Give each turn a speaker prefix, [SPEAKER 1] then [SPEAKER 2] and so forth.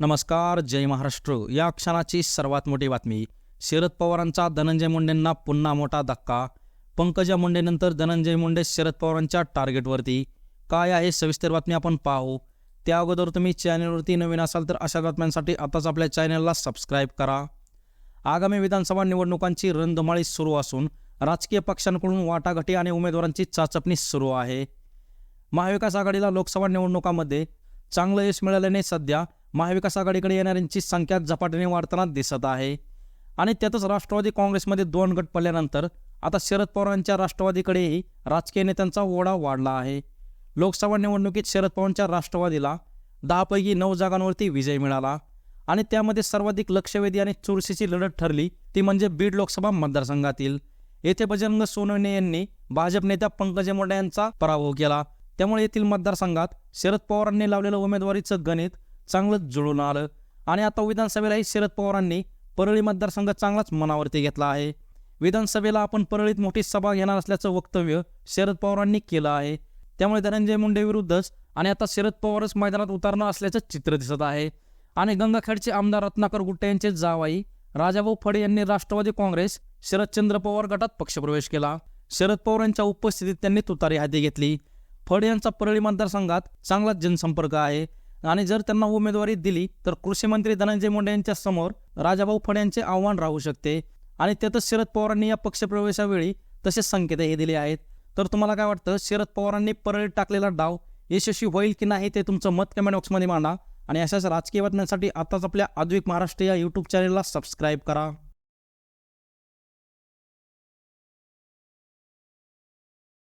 [SPEAKER 1] नमस्कार जय महाराष्ट्र. या क्षणाची सर्वात मोठी बातमी. शरद पवारांचा धनंजय मुंडेंना पुन्हा मोठा धक्का. पंकजा मुंडेनंतर धनंजय मुंडे शरद पवारांच्या टार्गेटवरती. काय आहे सविस्तर बातमी आपण पाहू. त्या अगोदर तुम्ही चॅनलवरती नवीन असाल तर अशा बातम्यांसाठी आताच आपल्या चॅनलला सबस्क्राईब करा. आगामी विधानसभा निवडणुकांची रणधुमाळी सुरू असून राजकीय पक्षांकडून वाटाघाटी आणि उमेदवारांची चाचपणी सुरू आहे. महाविकास आघाडीला लोकसभा निवडणुकामध्ये चांगलं यश मिळाल्याने सध्या महाविकास आघाडीकडे येणाऱ्यांची संख्या झपाट्याने वाढताना दिसत आहे. आणि त्यातच राष्ट्रवादी काँग्रेसमध्ये दोन गट पडल्यानंतर आता शरद पवारांच्या राष्ट्रवादीकडेही राजकीय नेत्यांचा ओढा वाढला आहे. लोकसभा निवडणुकीत शरद पवारांच्या राष्ट्रवादीला दहापैकी नऊ जागांवरती विजय मिळाला. आणि त्यामध्ये सर्वाधिक लक्षवेधी आणि चुरशीची लढत ठरली ती म्हणजे बीड लोकसभा मतदारसंघातील. येथे बजरंग सोनवणे यांनी भाजप नेत्या पंकज मुंडे यांचा पराभव केला. त्यामुळे येथील मतदारसंघात शरद पवारांनी लावलेलं उमेदवारीचं गणित चांगलंच जुळून आलं. आणि आता विधानसभेलाही शरद पवारांनी परळी मतदारसंघ चांगलाच मनावरती घेतला आहे. विधानसभेला आपण परळीत मोठी सभा घेणार असल्याचं वक्तव्य शरद पवारांनी केलं आहे. त्यामुळे धनंजय मुंडे विरुद्धच आणि आता शरद पवारच मैदानात उतरणं असल्याचं चित्र दिसत आहे. आणि गंगाखेडचे आमदार रत्नाकर गुट्टे यांचे जावाई राजाभाऊ फडे यांनी राष्ट्रवादी काँग्रेस शरदचंद्र पवार गटात पक्षप्रवेश केला. शरद पवार यांच्या उपस्थितीत त्यांनी तुतारी हाती घेतली. फड यांचा परळी मतदारसंघात चांगलाच जनसंपर्क आहे. आणि जर त्यांना उमेदवारी दिली तर कृषी मंत्री धनंजय मुंडे यांच्या समोर राजाभाऊ फड यांचे आव्हान राहू शकते. आणि त्यातच शरद पवारांनी या पक्षप्रवेशावेळी तसे संकेतही दिले आहेत. तर तुम्हाला काय वाटतं शरद पवारांनी परळीत टाकलेला डाव यशस्वी होईल की नाही ते तुमचं मत कमेंट बॉक्समध्ये मांडा. आणि अशाच राजकीय बातम्यांसाठी आताच आपल्या आधुनिक महाराष्ट्र या यूट्यूब चॅनलला सबस्क्राईब करा.